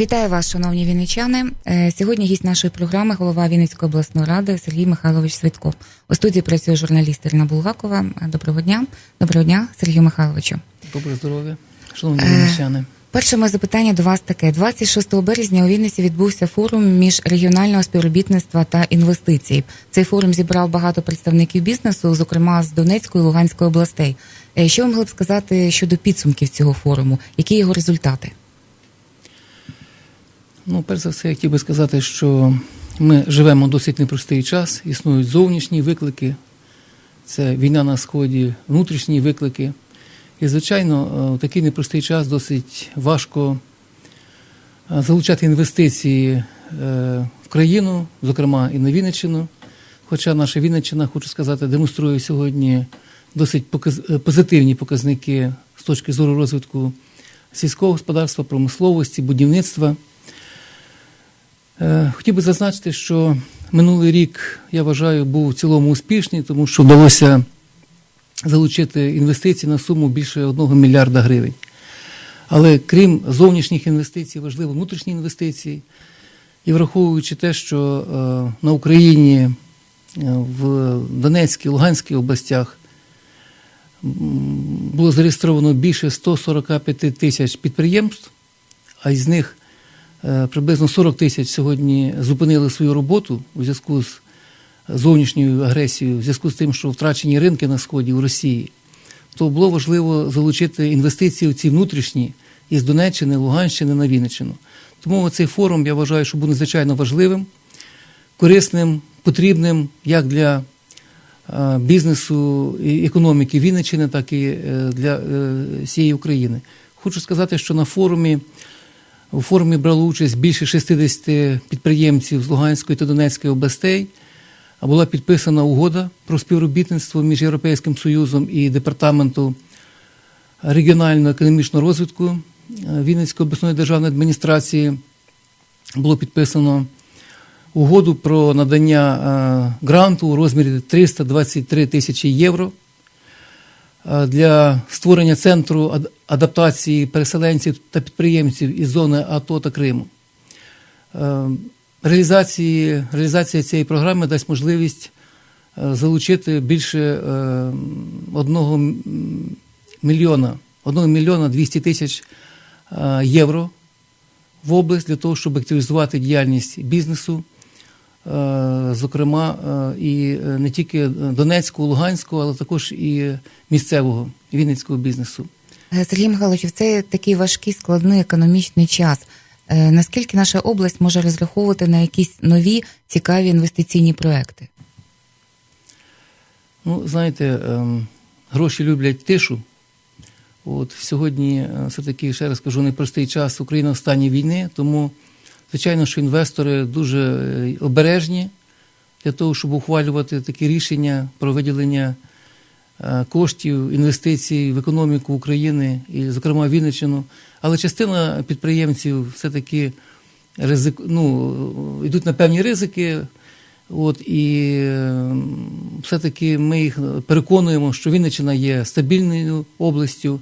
Вітаю вас, шановні вінничани. Е, Сьогодні гість нашої програми голова Вінницької обласної ради Сергій Михайлович Свитко. У студії працює журналіст Ірина Булгакова. Доброго дня. Доброго дня, Сергію Михайловичу. Доброго здоров'я, шановні віничани. Перше моє запитання до вас таке: 26 березня у Вінниці відбувся форум міжрегіонального співробітництва та інвестицій. Цей форум зібрав багато представників бізнесу, зокрема з Донецької і Луганської областей. Е, Що ви могли б сказати щодо підсумків цього форуму? Які його результати? Ну, перш за все, я хотів би сказати, що ми живемо досить непростий час, існують зовнішні виклики, це війна на сході, внутрішні виклики. І, звичайно, е, в такий непростий час досить важко е, залучати інвестиції е, в країну, зокрема і на Вінниччину. Хоча наша Вінниччина, хочу сказати, демонструє сьогодні досить позитивні показники з точки зору розвитку сільського господарства, промисловості, будівництва. Хотів би зазначити, що минулий рік, я вважаю, був в цілому успішний, тому що вдалося залучити інвестиції на суму більше 1 мільярда гривень. Але крім зовнішніх інвестицій, важливо внутрішні інвестиції. І враховуючи те, що е, на Україні, е, в Донецькій, Луганській областях було зареєстровано більше 145 тисяч підприємств, а із них е, приблизно 40 тисяч сьогодні зупинили свою роботу у зв'язку з зовнішньою агресією, в зв'язку з тим, що втрачені ринки на сході у Росії, то було важливо залучити інвестиції в ці внутрішні із Донеччини, Луганщини на Вінниччину. Тому цей форум я вважаю, що був надзвичайно важливим, корисним, потрібним як для е, бізнесу і економіки Вінниччини, так і е, для е, всієї України. Хочу сказати, що на форумі у форумі брало участь більше 60 підприємців з Луганської та Донецької областей. А була підписана угода про співробітництво між Європейським Союзом і Департаменту регіонального економічного розвитку е, Вінницької обласної державної адміністрації. Було підписано угоду про надання е, гранту у розмірі 323 тисячі євро е, для створення центру адаптації переселенців та підприємців із зони АТО та Криму. Реалізації, реалізація цієї програми дасть можливість е, залучити більше е, одного мільйона, одного мільйона 200 тисяч е, євро в область для того, щоб активізувати діяльність бізнесу, зокрема, і не тільки Донецького, Луганського, але також і місцевого вінницького бізнесу. Сергій Михайлович, в цей такий важкий складний економічний час. Е, Наскільки наша область може розраховувати на якісь нові цікаві інвестиційні проекти? Ну, знаєте, ем, гроші люблять тишу. От сьогодні е, все-таки, ще раз кажу, непростий час. Україна в стані війни, тому, звичайно, що інвестори дуже е, обережні для того, щоб ухвалювати такі рішення про виділення коштів, інвестицій в економіку України і, зокрема, Вінниччину. Але частина підприємців все-таки ризик, ну, йдуть на певні ризики. От, і е, все-таки ми їх переконуємо, що Вінниччина є стабільною областю.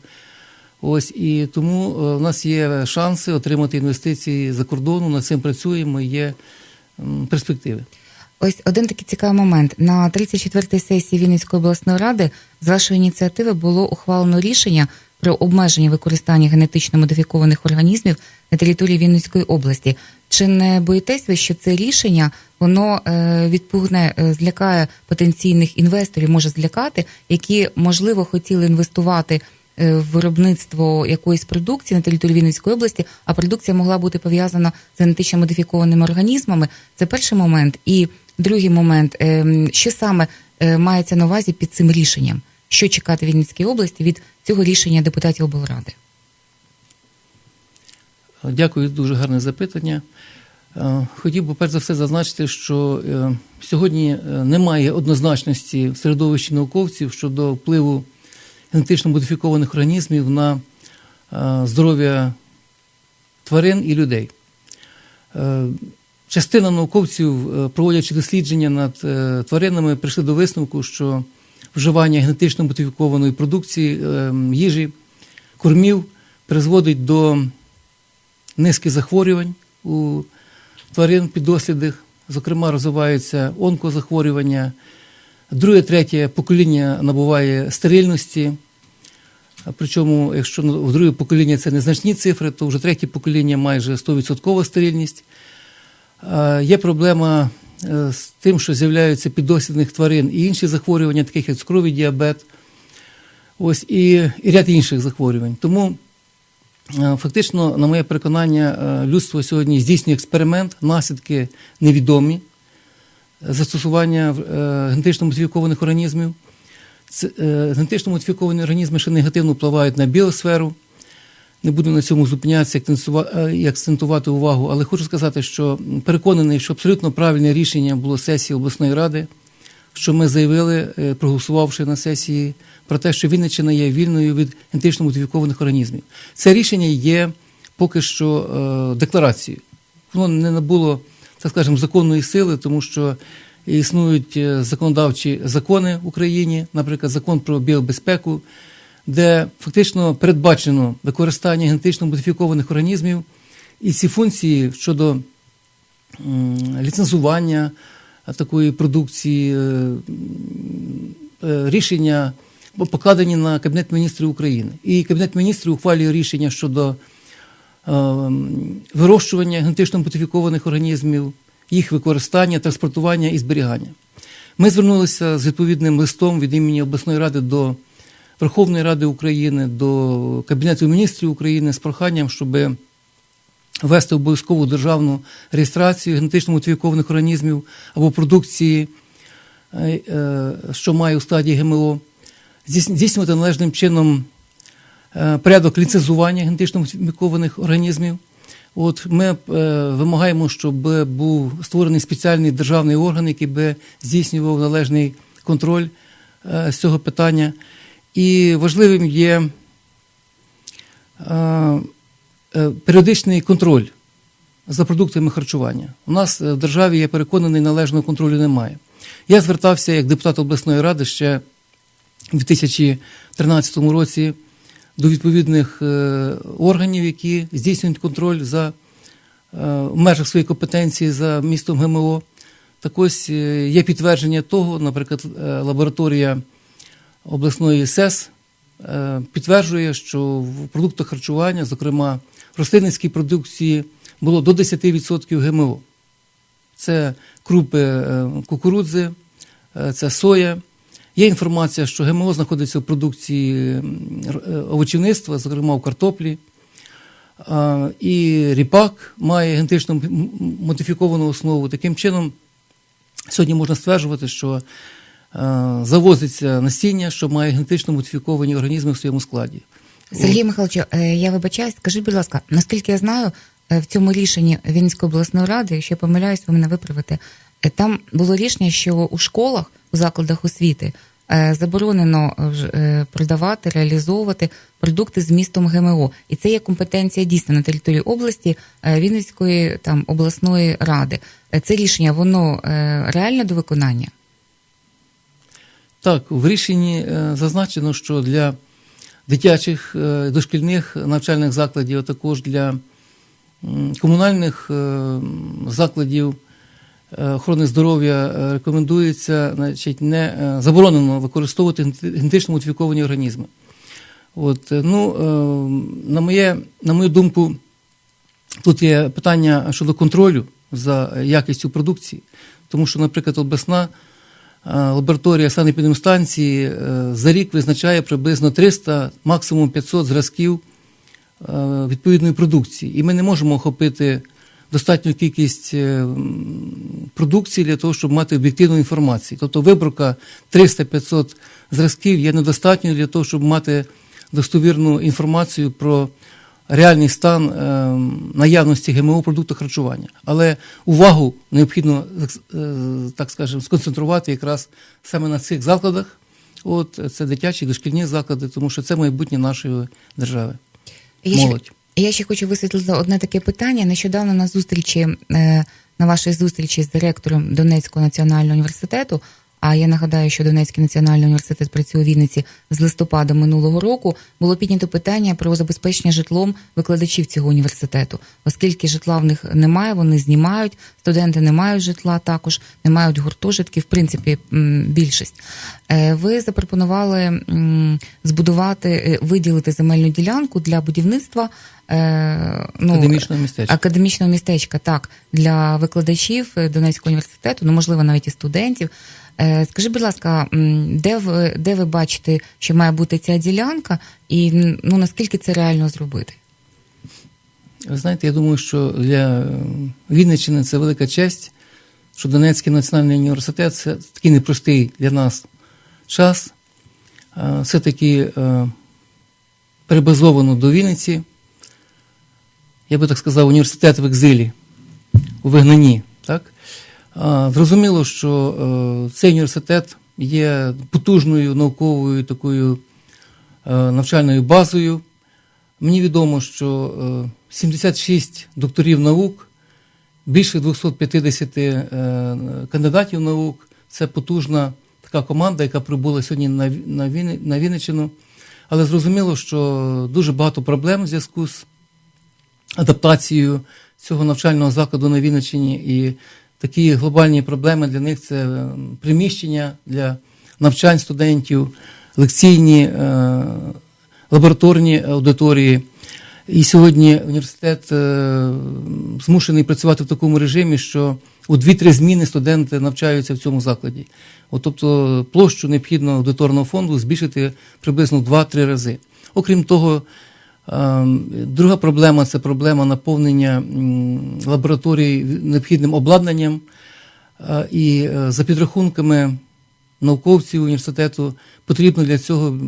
Ось, і тому е, в нас є шанси отримати інвестиції за кордону, над цим працюємо, є перспективи. Ось один такий цікавий момент. На 34-й сесії Вінницької обласної ради з вашої ініціативи було ухвалено рішення про обмеження використання генетично модифікованих організмів на території Вінницької області. Чи не боїтесь ви, що це рішення воно е, відпугне, е, злякає потенційних інвесторів, може злякати, які можливо хотіли інвестувати е, в виробництво якоїсь продукції на території Вінницької області, а продукція могла бути пов'язана з генетично модифікованими організмами. Це перший момент. І другий момент, ем, що саме е, мається на увазі під цим рішенням? Що чекати в Вінницькій області від цього рішення депутатів облради? Дякую, дуже гарне запитання. Е, Хотів би перш за все зазначити, що е, сьогодні немає однозначності в середовищі науковців щодо впливу генетично модифікованих організмів на здоров'я тварин і людей. Частина науковців, е, проводячи дослідження над е, тваринами, прийшли до висновку, що вживання генетично модифікованої продукції, е, їжі, кормів призводить до низки захворювань у тварин піддослідних. Зокрема, розвиваються онкозахворювання. Друге, третє покоління набуває стерильності. Причому, якщо в друге покоління це незначні цифри, то вже третє покоління майже 100% стерильність. А, Є проблема е, з тим, що з'являються піддослідних тварин і інші захворювання, таких як цукровий діабет, ось і, і ряд інших захворювань. Тому е, фактично, на моє переконання, е, людство сьогодні здійснює експеримент, наслідки невідомі застосування е, генетично модифікованих організмів. Е, генетично модифіковані організми ще негативно впливають на біосферу. Не буду на цьому зупинятися е, і акцентувати увагу, але хочу сказати, що переконаний, що абсолютно правильне рішення було сесії обласної ради, що ми заявили, е, проголосувавши на сесії, про те, що Вінниччина є вільною від генетично модифікованих організмів. Це рішення є поки що е, декларацією. Воно не набуло, так скажемо, законної сили, тому що існують е, законодавчі закони в Україні, наприклад, закон про біобезпеку, де фактично передбачено використання генетично модифікованих організмів, і ці функції щодо ліцензування такої продукції, е, е, рішення покладені на Кабінет міністрів України. І Кабінет міністрів ухвалює рішення щодо е, вирощування генетично модифікованих організмів, їх використання, транспортування і зберігання. Ми звернулися з відповідним листом від імені обласної ради до Верховної Ради України, до Кабінету міністрів України з проханням, щоб ввести обов'язкову державну реєстрацію генетично модифікованих організмів або продукції, е, е, що має у стадії ГМО, здійснювати належним чином е, порядок ліцензування генетично модифікованих організмів. От ми вимагаємо, щоб був створений спеціальний державний орган, який би здійснював належний контроль з цього питання. І важливим є е, е, періодичний контроль за продуктами харчування. У нас е, в державі, я переконаний, належного контролю немає. Я звертався як депутат обласної ради ще у 2013 році до відповідних органів, які здійснюють контроль за в межах своєї компетенції за містом ГМО. Так ось є підтвердження того, наприклад, лабораторія обласної СЕС е, підтверджує, що в продуктах харчування, зокрема в рослинницькій продукції, було до 10% ГМО. Це крупи е, кукурудзи, е, це соя. Є інформація, що ГМО знаходиться в продукції овочівництва, зокрема в картоплі. І ріпак має генетично модифіковану основу. Таким чином, сьогодні можна стверджувати, що завозиться насіння, що має генетично модифіковані організми в своєму складі. Сергій Михайлович, е, я вибачаюсь, скажіть, будь ласка, наскільки я знаю, е, в цьому рішенні Вінницької обласної ради, якщо я помиляюсь, ви мене виправите, е, там було рішення, що у школах, у закладах освіти е, заборонено е, е, продавати, реалізовувати продукти з містом ГМО. І це є компетенція дійсно на території області е, Вінницької там обласної ради. Е, Це рішення, воно е, реально до виконання? Так, в рішенні е, зазначено, що для дитячих е, дошкільних навчальних закладів, а також для комунальних е, закладів охорони здоров'я рекомендується значить, не заборонено використовувати генетично модифіковані організми. От, ну, на, моє, на мою думку, тут є питання щодо контролю за якістю продукції, тому що, наприклад, обласна лабораторія санепідемстанції е, за рік визначає приблизно 300, максимум 500 зразків е, відповідної продукції. І ми не можемо охопити достатню кількість е, продукції для того, щоб мати об'єктивну інформацію. Тобто виборка 300-500 зразків є недостатньою для того, щоб мати достовірну інформацію про реальний стан е, наявності ГМО в продуктах харчування. Але увагу необхідно, е, так скажемо, сконцентрувати якраз саме на цих закладах. От це дитячі дошкільні заклади, тому що це майбутнє нашої держави. Молодь. я ще хочу висвітлити одне таке питання. Нещодавно на зустрічі, е, на вашій зустрічі з директором Донецького національного університету А я нагадаю, що Донецький національний університет працює у Вінниці з листопада минулого року. Було піднято питання про забезпечення житлом викладачів цього університету, оскільки житла в них немає, вони знімають. Студенти не мають житла, також не мають гуртожитків. В принципі, більшість. Е, Ви запропонували збудувати, е, виділити земельну ділянку для будівництва. е, Ну, Академічного містечка. академічного містечка, так, для викладачів Донецького університету, ну можливо, навіть і студентів. Е, Скажіть, будь ласка, де ви де ви бачите, що має бути ця ділянка, і ну наскільки це реально зробити? Ви знаєте, я думаю, що для Вінниччини це велика честь, що Донецький національний університет це такий непростий для нас час. е, Все-таки е, перебазовано до Вінниці. Я би так сказав, університет в екзилі, у вигнанні. Зрозуміло, що е, цей університет є потужною науковою такою е, навчальною базою. Мені відомо, що е, 76 докторів наук, більше 250 е, кандидатів наук. Це потужна така команда, яка прибула сьогодні на Вінниччину. Але зрозуміло, що дуже багато проблем в зв'язку з адаптацією цього навчального закладу на Вінниччині. І такі глобальні проблеми для них це е, приміщення для навчань студентів, лекційні, е, лабораторні аудиторії. І сьогодні університет е, змушений працювати в такому режимі, що у 2-3 зміни студенти навчаються в цьому закладі. От, тобто площу необхідно аудиторного фонду збільшити приблизно в 2-3 рази. Окрім того, друга проблема це проблема наповнення лабораторій необхідним обладнанням. Е, І е, за підрахунками науковців університету потрібно для цього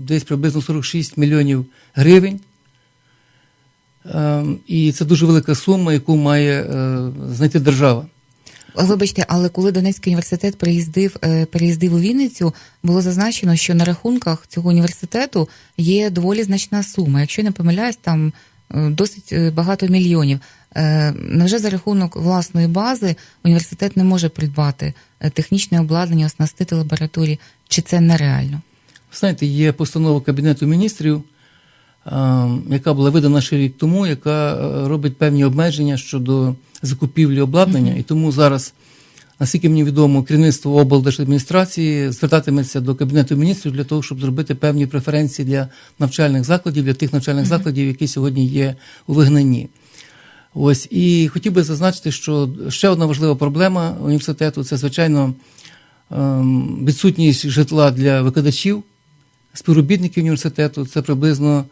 десь приблизно 46 мільйонів гривень. Ем, І це дуже велика сума, яку має е, знайти держава. Вибачте, але коли Донецький університет приїздив, е, переїздив у Вінницю, було зазначено, що на рахунках цього університету є доволі значна сума. Якщо не помиляюсь, там е, досить е, багато мільйонів. Невже за рахунок власної бази університет не може придбати технічне обладнання, оснастити лабораторії? Чи це нереально? Знаєте, є постанова Кабінету міністрів, яка була видана ще рік тому, яка е, робить певні обмеження щодо закупівлі обладнання. І тому зараз, наскільки мені відомо, керівництво облдержадміністрації звертатиметься до Кабінету міністрів для того, щоб зробити певні преференції для навчальних закладів, для тих навчальних закладів, які сьогодні є у вигнанні. Ось і хотів би зазначити, що ще одна важлива проблема університету це, звичайно, ем, відсутність житла для викладачів, співробітників університету. Це приблизно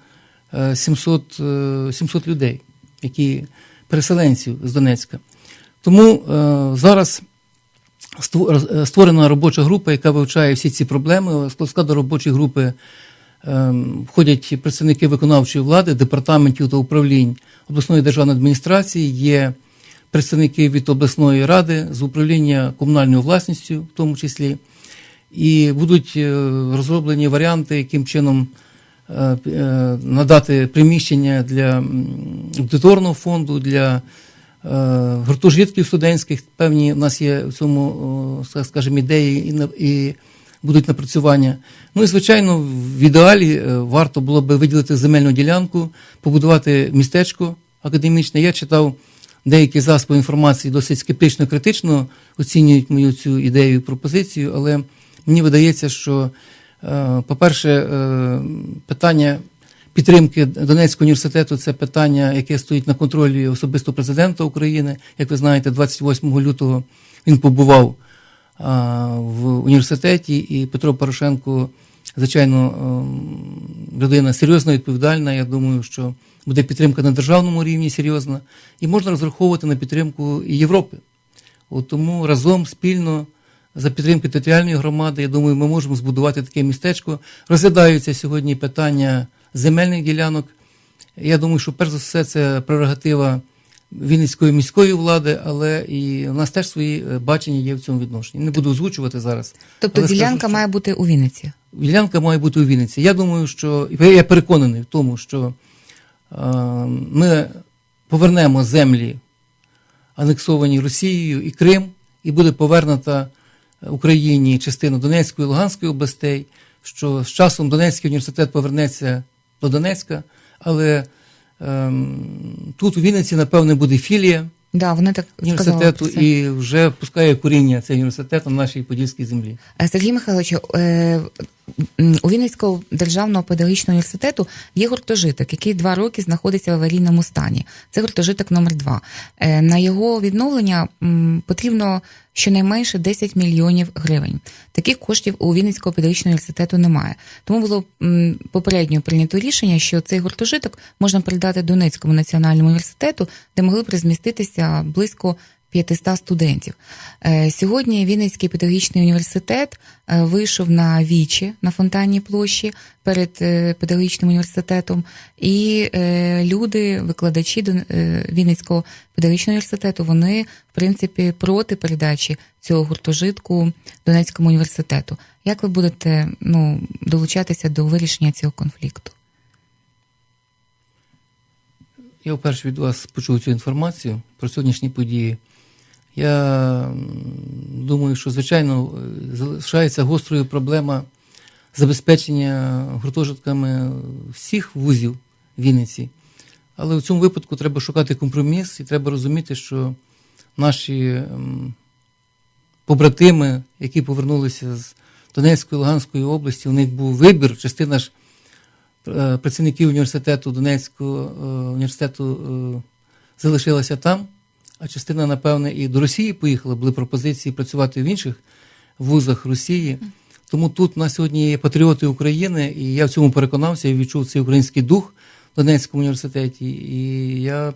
700, е, 700 людей, які переселенців з Донецька. Тому е, зараз е, створена робоча група, яка вивчає всі ці проблеми. Складу робочої групи входять представники виконавчої влади, департаментів та управлінь обласної державної адміністрації, є представники від обласної ради з управління комунальною власністю, в тому числі, і будуть е, розроблені варіанти, яким чином е, е, надати приміщення для аудиторного фонду, для е, гуртожитків студентських. Певні в нас є в цьому, скажімо, ідеї і, будуть напрацювання. Ну і звичайно, в ідеалі е, варто було би виділити земельну ділянку, побудувати містечко академічне. Я читав деякі засоби інформації досить скептично критично оцінюють мою цю ідею і пропозицію, але мені видається, що, е, по-перше, е, питання підтримки Донецького університету це питання, яке стоїть на контролі особисто президента України. Як ви знаєте, 28 лютого він побував в університеті, і Петро Порошенко, звичайно, людина серйозна, відповідальна. Я думаю, що буде підтримка на державному рівні серйозна, і можна розраховувати на підтримку і Європи. От тому разом спільно за підтримки територіальної громади, я думаю, ми можемо збудувати таке містечко. Розглядаються сьогодні питання земельних ділянок. Я думаю, що перш за все це прерогатива Вінницької міської влади, але і у нас теж свої е, бачення є в цьому відношенні. Не буду озвучувати зараз. Тобто але скажу, ділянка має бути у Вінниці. Ділянка має бути у Вінниці. Я думаю, що я переконаний в тому, що е, ми повернемо землі, анексовані Росією і Крим, і буде повернута Україні частину Донецької і Луганської областей, що з часом Донецький університет повернеться до Донецька, але ем, тут у Вінниці, напевне, буде філія Да, вони так університету і вже пускає коріння цей університет на нашій подільській землі. Е, Сергій Михайлович, е, у Вінницького державного педагогічного університету є гуртожиток, який два роки знаходиться в аварійному стані. Це гуртожиток номер 2 На його відновлення потрібно щонайменше 10 мільйонів гривень. Таких коштів у Вінницького педагогічного університету немає. Тому було попередньо прийнято рішення, що цей гуртожиток можна передати Донецькому національному університету, де могли б розміститися близько 500 студентів. Е, Сьогодні Вінницький педагогічний університет е, вийшов на вічі на фонтанній площі перед е, педагогічним університетом, і люди, викладачі Вінницького педагогічного університету, вони в принципі проти передачі цього гуртожитку Донецькому університету. Як ви будете ну, долучатися до вирішення цього конфлікту? Я вперше від вас почув цю інформацію про сьогоднішні події. Я думаю, що, звичайно, е, залишається гострою проблема забезпечення гуртожитками всіх вузів Вінниці. Але в цьому випадку треба шукати компроміс і треба розуміти, що наші побратими, які повернулися з Донецької Луганської області, у них був вибір, частина ж е, працівників університету Донецького е, університету залишилася там, а частина, напевне, і до Росії поїхала, були пропозиції працювати в інших вузах Росії. Тому тут на сьогодні є патріоти України, і я в цьому переконався і відчув цей український дух в Донецькому університеті. І я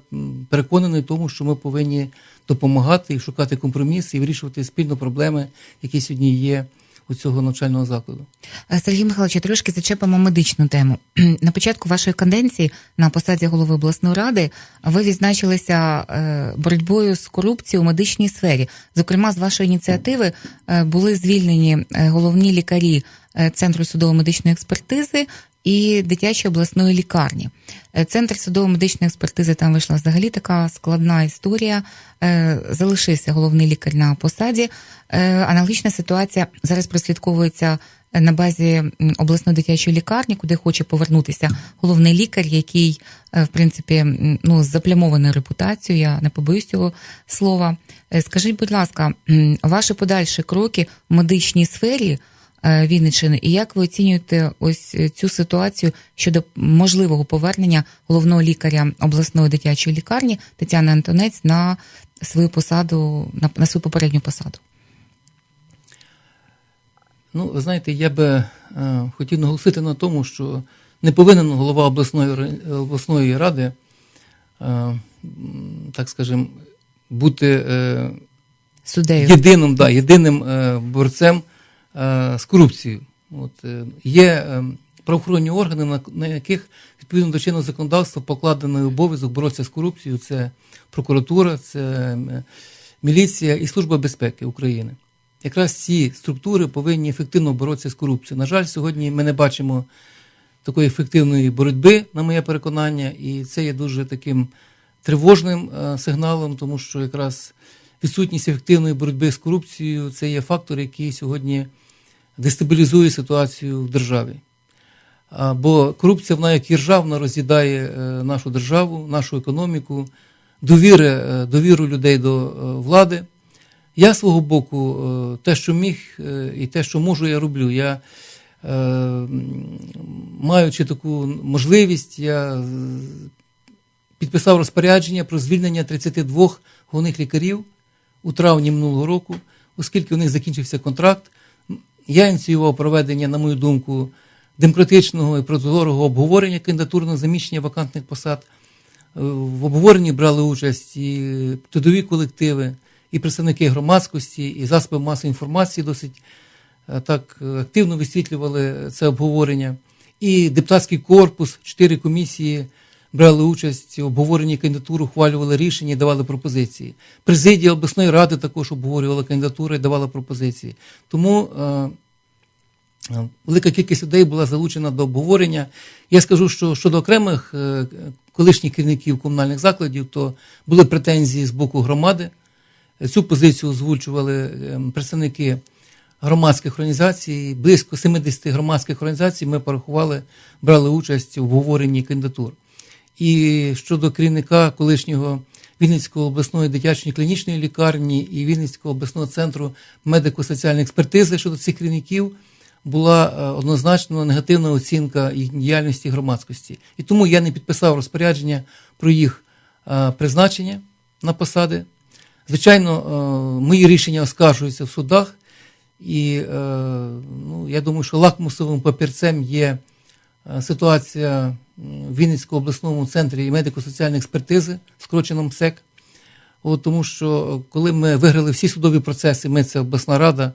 переконаний в тому, що ми повинні допомагати і шукати компроміси і вирішувати спільно проблеми, які сьогодні є у цього навчального закладу. Е, Сергій Михайлович, трошки зачепимо медичну тему. На початку вашої каденції на посаді голови обласної ради ви відзначилися е, боротьбою з корупцією у медичній сфері. Зокрема, з вашої ініціативи е, були звільнені головні лікарі Центру судово-медичної експертизи і дитячої обласної лікарні. Е, Центр судово-медичної експертизи там вийшла взагалі така складна історія. Е, Залишився головний лікар на посаді. Е, Аналогічна ситуація зараз прослідковується на базі обласної дитячої лікарні, куди хоче повернутися головний лікар, який, в принципі, ну, з заплямованою репутацією, я не побоюсь цього слова. Скажіть, будь ласка, ваші подальші кроки в медичній сфері Вінниччини, і як ви оцінюєте ось е, цю ситуацію щодо можливого повернення головного лікаря обласної дитячої лікарні Тетяни Антонець на свою посаду, на, на свою попередню посаду? Ну, ви знаєте, я би е, хотів наголосити на тому, що не повинен голова обласної, обласної ради, е, так скажем, бути е, єдиним, да, єдиним е, борцем е, з корупцією. От, е, є е, правоохоронні органи, на, яких відповідно до чинного законодавства покладений обов'язок боротися з корупцією. Це прокуратура, це е, міліція і Служба безпеки України. Якраз ці структури повинні ефективно боротися з корупцією. На жаль, сьогодні ми не бачимо такої ефективної боротьби, на моє переконання, і це є дуже таким тривожним е, сигналом, тому що якраз відсутність ефективної боротьби з корупцією це є фактор, який сьогодні дестабілізує ситуацію в державі. Бо корупція, вона як іржа, вона роз'їдає е, нашу державу, нашу економіку, довіри, е, довіру людей до е, влади. Я свого боку, те, що міг, і те, що можу, я роблю. Я, маючи таку можливість, я підписав розпорядження про звільнення 32 головних лікарів у травні минулого року, оскільки у них закінчився контракт. Я ініціював проведення, на мою думку, демократичного і прозорого обговорення кандидатур на заміщення вакантних посад. Е, В обговоренні брали участь і трудові колективи, і представники громадськості, і засоби масової інформації досить е, так активно висвітлювали це обговорення. І депутатський корпус, чотири комісії брали участь в обговоренні кандидатур, ухвалювали рішення і давали пропозиції. Президія обласної ради також обговорювала кандидатури і давала пропозиції. Тому е, Е, Велика кількість людей була залучена до обговорення. Я скажу, що щодо окремих е, колишніх керівників комунальних закладів, то були претензії з боку громади. Цю позицію озвучували е, представники громадських організацій, близько 70 громадських організацій ми порахували, брали участь у обговоренні кандидатур. І щодо керівника колишнього Вінницької обласної дитячої клінічної лікарні і Вінницького обласного центру медико-соціальної експертизи щодо цих керівників була е, однозначно негативна оцінка їх діяльності громадськості. І тому я не підписав розпорядження про їх е, призначення на посади. Звичайно, е, мої рішення оскаржуються в судах, і ну, я думаю, що лакмусовим папірцем є ситуація Вінницькому обласному центрі медико-соціальної експертизи, скорочено МСЕК. От, тому що е, коли ми виграли всі судові процеси, ми це обласна рада,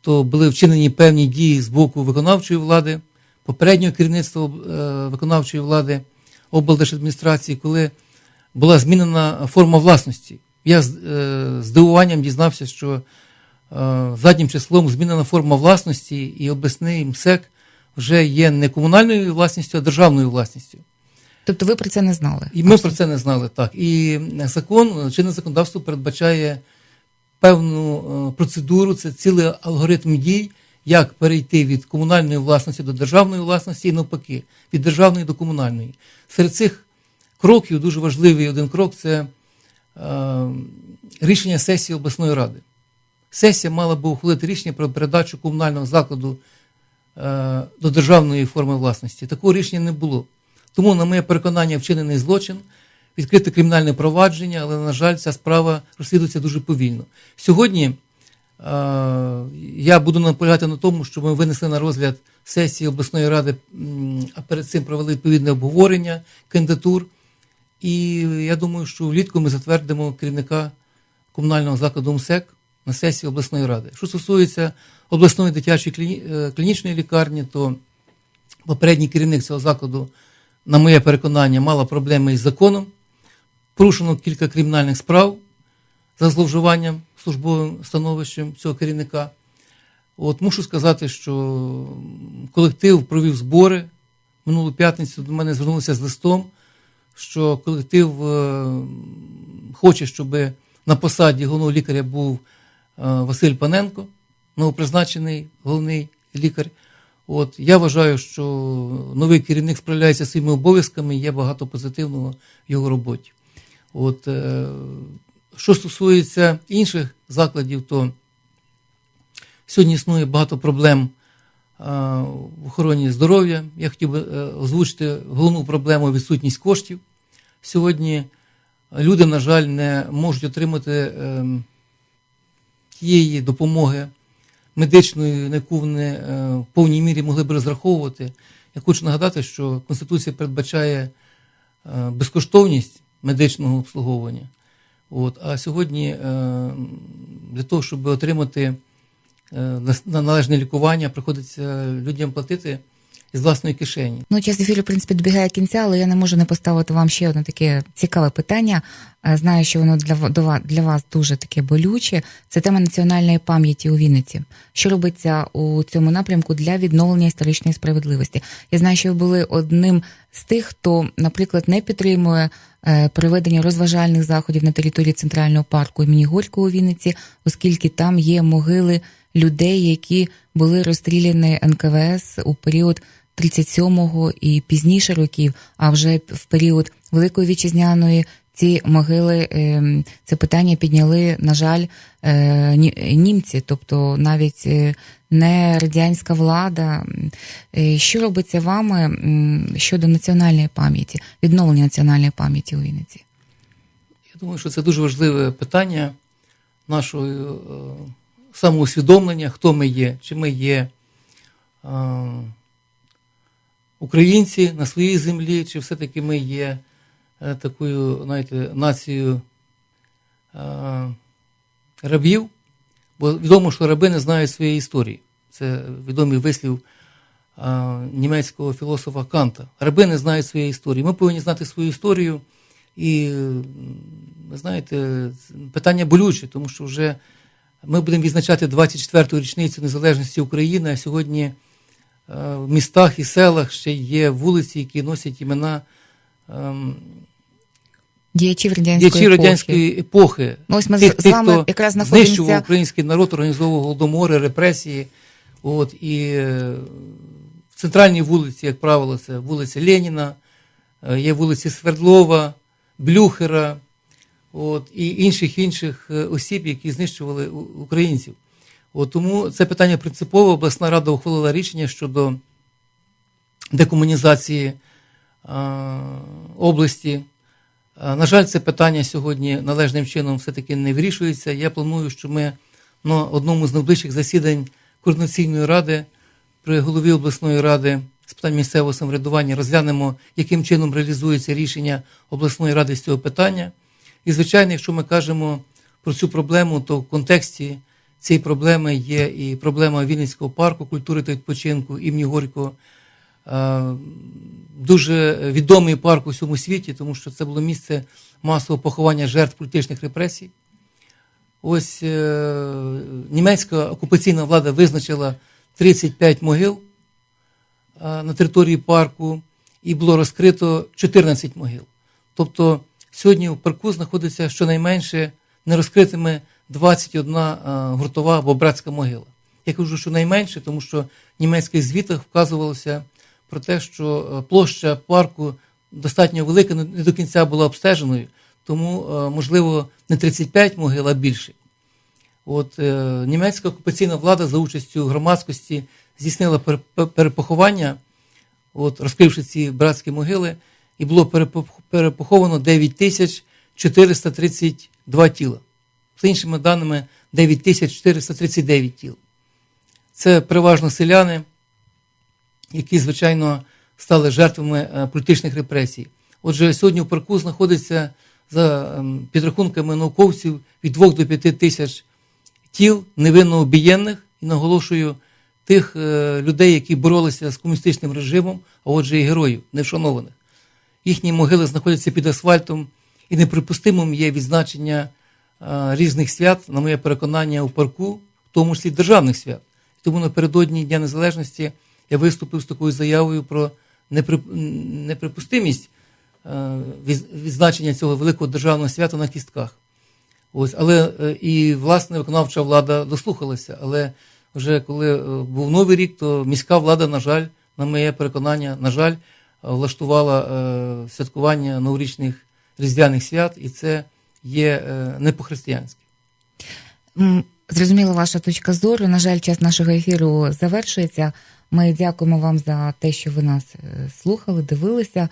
то були вчинені певні дії з боку виконавчої влади, попереднього керівництва е, виконавчої влади облдержадміністрації, коли була змінена форма власності. Я з е, здивуванням дізнався, що заднім числом змінена форма власності, і обласний МСЕК вже є не комунальною власністю, а державною власністю. Тобто ви про це не знали? І ми про це не знали так. І закон, чинне законодавство передбачає певну е, процедуру, це цілий алгоритм дій, як перейти від комунальної власності до державної власності і навпаки, від державної до комунальної. Серед цих кроків дуже важливий один крок це е, рішення сесії обласної ради. Сесія мала би ухвалити рішення про передачу комунального закладу до державної форми власності. Такого рішення не було. Тому, на моє переконання, вчинений злочин, відкрите кримінальне провадження, але, на жаль, ця справа розслідується дуже повільно. Сьогодні е, я буду наполягати на тому, щоб ми винесли на розгляд сесії обласної ради, а перед цим провели відповідне обговорення кандидатур. І я думаю, що влітку ми затвердимо керівника комунального закладу МСЕК на сесії обласної ради. Що стосується обласної дитячої е, клінічної лікарні, то попередній керівник цього закладу, на моє переконання, мала проблеми із законом. Порушено кілька кримінальних справ за зловживанням службовим становищем цього керівника. От мушу сказати, що колектив провів збори. Минулу п'ятницю до мене звернулися з листом, що колектив е, хоче, щоб на посаді головного лікаря був Василь Паненко, новопризначений головний лікар. От я вважаю, що новий керівник справляється своїми обов'язками, є багато позитивного в його роботі. От, е, що стосується інших закладів, то сьогодні існує багато проблем е, в охороні здоров'я. Я хотів би е, озвучити головну проблему відсутність коштів. Сьогодні люди, на жаль, не можуть отримати е, тієї допомоги медичної, на яку вони е, в повній мірі могли б розраховувати. Я хочу нагадати, що Конституція передбачає е, безкоштовність медичного обслуговування. От, а сьогодні е, для того, щоб отримати належне лікування, приходиться людям платити із власної кишені. Ну, час ефіру, в принципі, добігає кінця, але я не можу не поставити вам ще одне таке цікаве питання. Е, Знаю, що воно для, для вас дуже таке болюче. Це тема національної пам'яті у Вінниці. Що робиться у цьому напрямку для відновлення історичної справедливості? Я знаю, що ви були одним з тих, хто, наприклад, не підтримує е, проведення розважальних заходів на території центрального парку імені Горького у Вінниці, оскільки там є могили людей, які були розстріляні НКВС у період 37-го і пізніше років, а вже в період Великої вітчизняної ці могили, ем, це питання підняли, на жаль, е, німці, тобто навіть е, не радянська влада. Е, Що робиться вами щодо національної пам'яті, відновлення національної пам'яті у Вінниці? Я думаю, що це дуже важливе питання нашого е, самоусвідомлення, хто ми є, чи ми є е, українці на своїй землі, чи все-таки ми є е, такою, знаєте, нацією е, рабів. Бо відомо, що раби не знають своєї історії. Це відомий вислів е, німецького філософа Канта. Раби не знають своєї історії. Ми повинні знати свою історію. І ви знаєте, питання болюче, тому що вже ми будемо відзначати 24-ту річницю незалежності України, а сьогодні е, в містах і селах ще є вулиці, які носять імена ем, Діячів радянської діячі радянської епохи. Ну, ось ми тих, з тих, вами хто якраз знищував український народ, організовував голодомори, репресії. От, і е, в центральній вулиці, як правило, це вулиця Леніна, е, є вулиці Свердлова, Блюхера, от, і інших інших е, осіб, які знищували українців. От, тому це питання принципове. Обласна рада ухвалила рішення щодо декомунізації а, області. А, На жаль, це питання сьогодні належним чином все-таки не вирішується. Я планую, що ми на одному з найближчих засідань координаційної ради при голові обласної ради з питань місцевого самоврядування розглянемо, яким чином реалізується рішення обласної ради з цього питання. І, звичайно, якщо ми кажемо про цю проблему, то в контексті цієї проблеми є і проблема Вінницького парку культури та відпочинку імені Горького. Е, Дуже відомий парк у всьому світі, тому що це було місце масового поховання жертв політичних репресій. Ось е, німецька окупаційна влада визначила 35 могил е, на території парку і було розкрито 14 могил. Тобто сьогодні в парку знаходиться щонайменше нерозкритими 21 е, гуртова або братська могила. Я кажу, що найменше, тому що в німецьких звітах вказувалося про те, що е, площа парку достатньо велика, не до кінця була обстеженою, тому, е, можливо, не 35 могил, а більше. От німецька окупаційна влада за участю громадськості здійснила перепоховання, от, розкривши ці братські могили, і було перепоховано 9 тисяч 432 тіла. За іншими даними, 9 тисяч 439 тіл. Це переважно селяни, які, звичайно, стали жертвами е, політичних репресій. Отже, сьогодні в парку знаходиться за ем, підрахунками науковців від 2 до 5 тисяч тіл невинно обієнних і наголошую тих е, людей, які боролися з комуністичним режимом, а отже, і героїв, невшанованих. Їхні могили знаходяться під асфальтом, і неприпустимим є відзначення е, різних свят, на моє переконання, у парку, в тому числі державних свят. Тому напередодні Дня Незалежності я виступив з такою заявою про непри- неприпустимість е, відзначення цього великого державного свята на кістках. Ось, але е, і власне виконавча влада дослухалася. Але вже коли був новий рік, то міська влада, на жаль, на моє переконання, на жаль, влаштувала е, святкування новорічних різдвяних свят, і це є е, не по-християнськи. Зрозуміла ваша точка зору. На жаль, час нашого ефіру завершується. Ми дякуємо вам за те, що ви нас е, слухали, дивилися.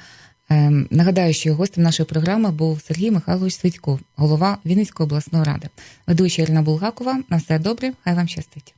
Ем, Нагадаю, що гостем нашої програми був Сергій Михайлович Свитько, голова Вінницької обласної ради. Ведуча Ірина Булгакова. На все добре, хай вам щастить.